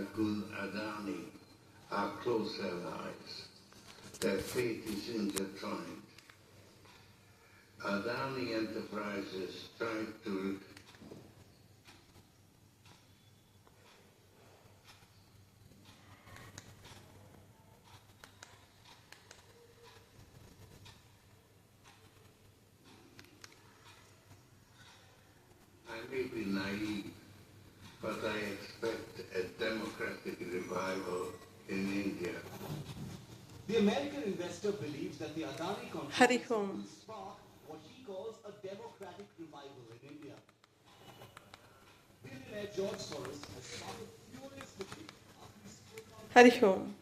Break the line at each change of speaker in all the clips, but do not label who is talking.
Akul Adani are close allies. Their fate is intertwined. Adani Enterprises tried to I may be naive, but I
Hari ఓం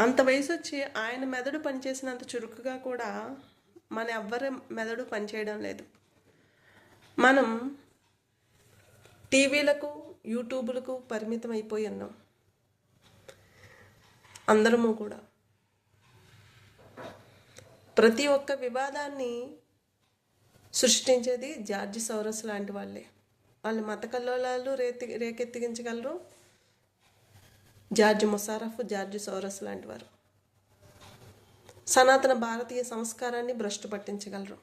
అంత వయసు వచ్చి ఆయన మెదడు పనిచేసినంత చురుకుగా కూడా మన ఎవ్వరి మెదడు పనిచేయడం లేదు. మనం టీవీలకు యూట్యూబ్లకు పరిమితం అయిపోయి ఉన్నాం. అందరము కూడా. ప్రతి ఒక్క వివాదాన్ని సృష్టించేది జార్జి సౌరస్ లాంటి వాళ్ళే. వాళ్ళు మత కల్లోలాలు రేతి రేకెత్తిగించగలరు? జార్జ్ ముసారఫ్ జార్జ్ సౌరస్ లాంటి వారు. సనాతన భారతీయ సంస్కారాన్ని భ్రష్టు పట్టించగలరు.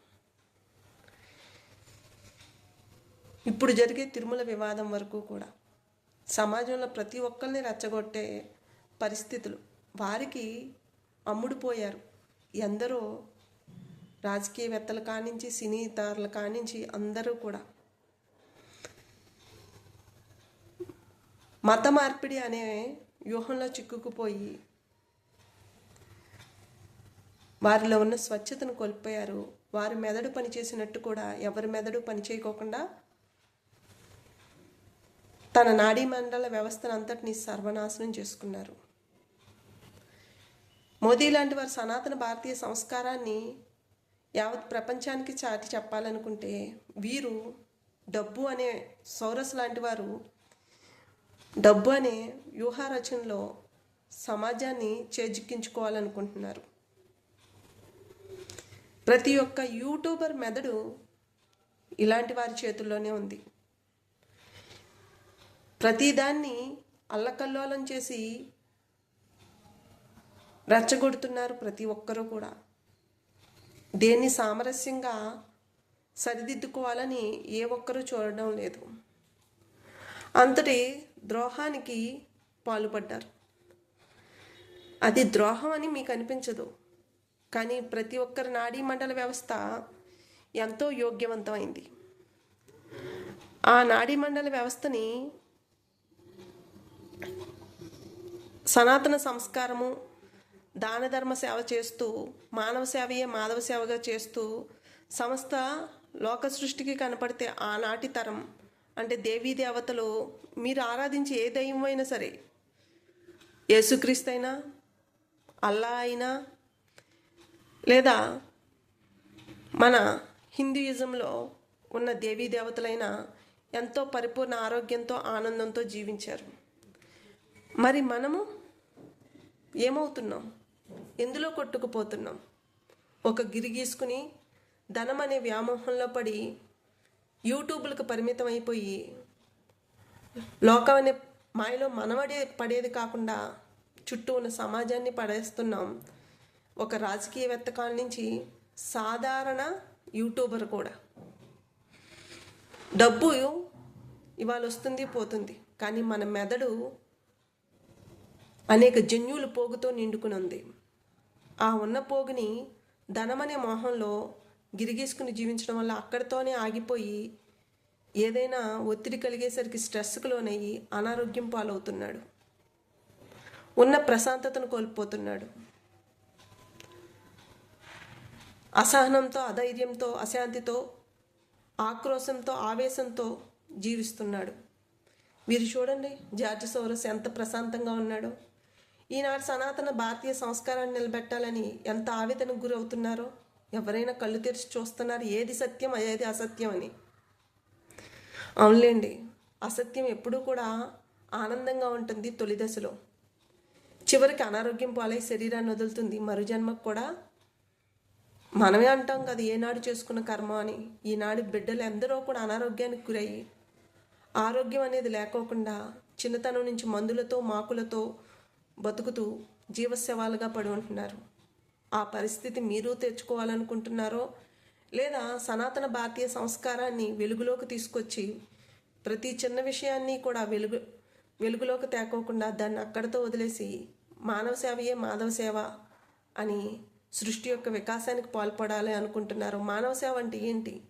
ఇప్పుడు జరిగే తిరుమల వివాదం వరకు కూడా సమాజంలో ప్రతి ఒక్కరిని రెచ్చగొట్టే పరిస్థితులు వారికి అమ్ముడుపోయారు. ఎందరో రాజకీయవేత్తల కానించి సినీ తారుల కానించి అందరూ కూడా. మత మార్పిడి అనే వ్యూహంలో చిక్కుకుపోయి వారిలో ఉన్న స్వచ్ఛతను కోల్పోయారు. వారి మెదడు పనిచేసినట్టు కూడా ఎవరి మెదడు పనిచేయకోకుండా తన నాడీ మండల వ్యవస్థను అంతటినీ సర్వనాశనం చేసుకున్నారు. మోదీ లాంటి వారు సనాతన భారతీయ సంస్కారాన్ని యావత్ ప్రపంచానికి చాటి చెప్పాలనుకుంటే వీరు డబ్బు అనే సౌరస్ లాంటి వారు డబ్బు అనే వ్యూహ రచనలో సమాజాన్ని చేజిక్కించుకోవాలనుకుంటున్నారు. ప్రతి ఒక్క యూట్యూబర్ మెదడు ఇలాంటి వారి చేతుల్లోనే ఉంది. ప్రతిదాన్ని అల్లకల్లోలం చేసి రెచ్చగొడుతున్నారు ప్రతి ఒక్కరూ కూడా. దేన్ని సామరస్యంగా సరిదిద్దుకోవాలని ఏ ఒక్కరూ చూడడం లేదు. అంతటి ద్రోహానికి పాల్పడ్డారు. అది ద్రోహం అని మీకు అనిపించదు. కానీ ప్రతి ఒక్కరి నాడీ మండల వ్యవస్థ ఎంతో యోగ్యవంతమైంది. ఆ నాడీ మండల వ్యవస్థని సనాతన సంస్కారము దాన ధర్మ సేవ చేస్తూ మానవ సేవయే మాధవ సేవగా చేస్తూ సమస్త లోక సృష్టికి కనపడితే ఆనాటి తరం అంటే దేవీ దేవతలు మీరు ఆరాధించే ఏ దైవం అయినా సరే యేసుక్రీస్తైనా అయినా అల్లా అయినా లేదా మన హిందూయిజంలో ఉన్న దేవీ దేవతలైన ఎంతో పరిపూర్ణ ఆరోగ్యంతో ఆనందంతో జీవించారు. మరి మనము ఏమవుతున్నాం? ఎందులో కొట్టుకుపోతున్నాం? ఒక గిరి గీసుకుని ధనం అనే వ్యామోహంలో పడి యూట్యూబ్లకు పరిమితం అయిపోయి లోకం అనే మాయలో మనవడే పడేది కాకుండా చుట్టూ ఉన్న సమాజాన్ని పడేస్తున్నాం. ఒక రాజకీయవేత్త కాడ నుంచి సాధారణ యూట్యూబర్ కూడా. డబ్బు ఇవాళ వస్తుంది పోతుంది. కానీ మన మెదడు అనేక జన్యువులు పోగుతో నిండుకుని ఉంది ఆ ఉన్న పోగుని ధనమనే మోహంలో గిరిగీసుకుని జీవించడం వల్ల అక్కడితోనే ఆగిపోయి ఏదైనా ఒత్తిడి కలిగేసరికి స్ట్రెస్కు లోనయ్యి అనారోగ్యం పాలవుతున్నాడు. ఉన్న ప్రశాంతతను కోల్పోతున్నాడు. అసహనంతో అధైర్యంతో అశాంతితో ఆక్రోశంతో ఆవేశంతో జీవిస్తున్నాడు. వీరు చూడండి జార్జ్ సోరస్ ఎంత ప్రశాంతంగా ఉన్నాడో. ఈనాడు సనాతన భారతీయ సంస్కారాన్ని నిలబెట్టాలని ఎంత ఆవేదనకు గురవుతున్నారో? ఎవరైనా కళ్ళు తెరిచి చూస్తున్నారు ఏది సత్యం ఏది అసత్యం అని. అవునులేండి అసత్యం ఎప్పుడూ కూడా ఆనందంగా ఉంటుంది తొలి దశలో. చివరికి అనారోగ్యం పాలై శరీరాన్ని వదులుతుంది. మరు జన్మకు కూడా మనమే అంటాం కదా ఏనాడు చేసుకున్న కర్మ అని. ఈనాడు బిడ్డలు ఎందరో కూడా అనారోగ్యానికి గురయ్యి ఆరోగ్యం అనేది లేకోకుండా చిన్నతనం నుంచి మందులతో మాకులతో బతుకుతూ జీవశవాలుగా పడి ఉంటున్నారు ఆ పరిస్థితి మీరు తెచ్చుకోవాలనుకుంటున్నారో లేదా సనాతన భారతీయ సంస్కారాన్ని వెలుగులోకి తీసుకొచ్చి ప్రతి చిన్న విషయాన్ని కూడా వెలుగు వెలుగులోకి తేకోకుండా దాన్ని అక్కడితో వదిలేసి మానవ సేవయే మాధవ సేవ అని సృష్టి యొక్క వికాసానికి పాల్పడాలి అనుకుంటున్నారు. మానవ సేవ అంటే ఏంటి?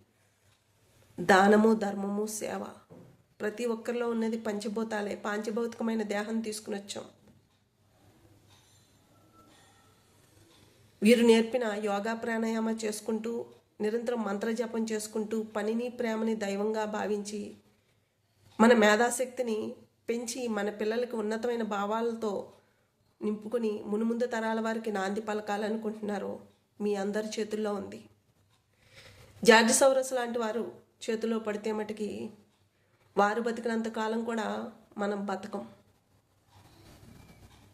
దానము ధర్మము సేవ. ప్రతి ఒక్కరిలో ఉన్నది పంచభూతాలే. పాంచభౌతికమైన దేహం తీసుకుని వచ్చాం. వీరు నేర్పిన యోగా ప్రాణాయామ చేసుకుంటూ నిరంతరం మంత్రజపం చేసుకుంటూ పనిని ప్రేమని దైవంగా భావించి మన మేధాశక్తిని పెంచి మన పిల్లలకి ఉన్నతమైన భావాలతో నింపుకొని మునుముందు తరాల వారికి నాంది పలకాలనుకుంటున్నారు మీ అందరి చేతుల్లో ఉంది. జార్జ్ సౌరస్ లాంటి వారు చేతిలో పడితే మటుకి వారు బతికినంత కాలం కూడా మనం బతకం.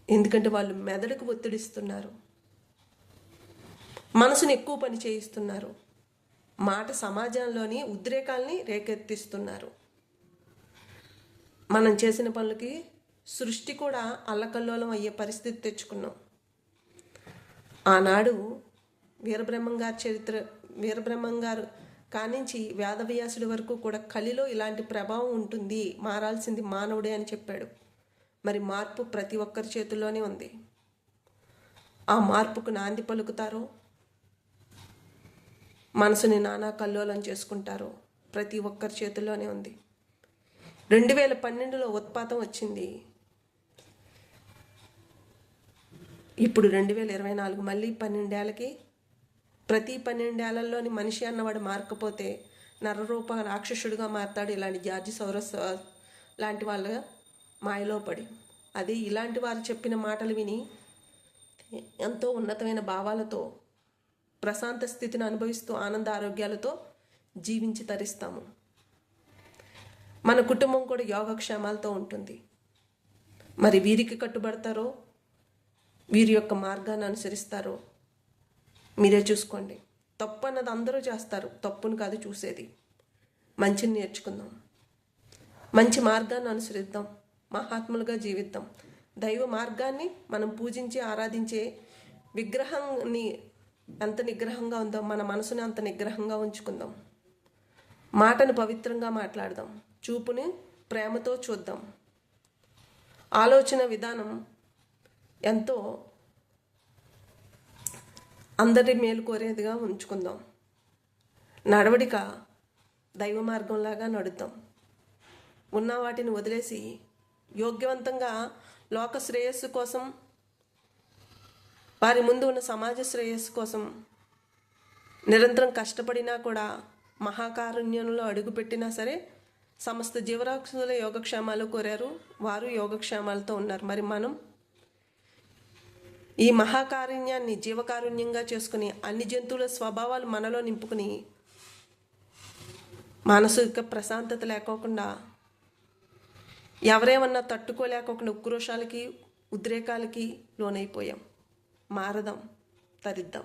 ఎందుకంటే వాళ్ళు మెదడుకు ఒత్తిడిస్తున్నారు. మనసుని ఎక్కువ పని చేయిస్తున్నారు. మాట సమాజంలోని ఉద్రేకాల్ని రేకెత్తిస్తున్నారు. మనం చేసిన పనులకి సృష్టి కూడా అల్లకల్లోలం అయ్యే పరిస్థితి తెచ్చుకున్నాం. ఆనాడు వీరబ్రహ్మం గారి చరిత్ర వీరబ్రహ్మం గారు కానించి వేదవ్యాసుడి వరకు కూడా కలిలో ఇలాంటి ప్రభావం ఉంటుంది. మారాల్సింది మానవుడే అని చెప్పాడు. మరి మార్పు ప్రతి ఒక్కరి చేతుల్లోనే ఉంది. ఆ మార్పుకు నాంది పలుకుతారో మనసుని నానా కల్లోలం చేసుకుంటారో ప్రతి ఒక్కరి చేతుల్లోనే ఉంది. రెండు వేల పన్నెండులో ఉత్పాతం వచ్చింది. ఇప్పుడు రెండు వేల ఇరవై నాలుగు మళ్ళీ పన్నెండేళ్ళకి ప్రతి పన్నెండేళ్ళలోని మనిషి అన్నవాడు మారకపోతే నరరూప రాక్షసుడిగా మారతాడు ఇలాంటి జార్జి సౌరస్ లాంటి వాళ్ళ మాయలో పడి. అది ఇలాంటి వారు చెప్పిన మాటలు విని ఎంతో ఉన్నతమైన భావాలతో ప్రశాంత స్థితిని అనుభవిస్తూ ఆనంద ఆరోగ్యాలతో జీవించి తరిస్తాము. మన కుటుంబం కూడా యోగక్షేమాలతో ఉంటుంది. మరి వీరికి కట్టుబడతారో వీరి యొక్క మార్గాన్ని అనుసరిస్తారో మీరే చూసుకోండి. తప్పు అన్నది అందరూ చేస్తారు. తప్పును కాదు చూసేది. మంచిని నేర్చుకుందాం. మంచి మార్గాన్ని అనుసరిద్దాం. మహాత్ములుగా జీవిద్దాం. దైవ మార్గాన్ని మనం పూజించి ఆరాధించే విగ్రహాన్ని ఎంత నిగ్రహంగా ఉందో మన మనసుని అంత నిగ్రహంగా ఉంచుకుందాం. మాటను పవిత్రంగా మాట్లాడదాం. చూపుని ప్రేమతో చూద్దాం. ఆలోచన విధానం ఎంతో అందరి మేలు కోరేదిగా ఉంచుకుందాం. నడవడిక దైవ మార్గంలాగా నడుద్దాం. ఉన్న వాటిని వదిలేసి యోగ్యవంతంగా లోక శ్రేయస్సు కోసం వారి ముందు ఉన్న సమాజ శ్రేయస్సు కోసం నిరంతరం కష్టపడినా కూడా మహాకారుణ్యంలో అడుగుపెట్టినా సరే సమస్త జీవరాక్షుల యోగక్షేమాలు కోరారు. వారు యోగక్షేమాలతో ఉన్నారు. మరి మనం ఈ మహాకారుణ్యాన్ని జీవకారుణ్యంగా చేసుకుని అన్ని జంతువుల స్వభావాలు మనలో నింపుకుని మానసిక ప్రశాంతత లేకోకుండా ఎవరేమన్నా తట్టుకోలేకోకుండా ఉక్రోషాలకి ఉద్రేకాలకి లోనైపోయాం. మారదాం తరిద్దాం.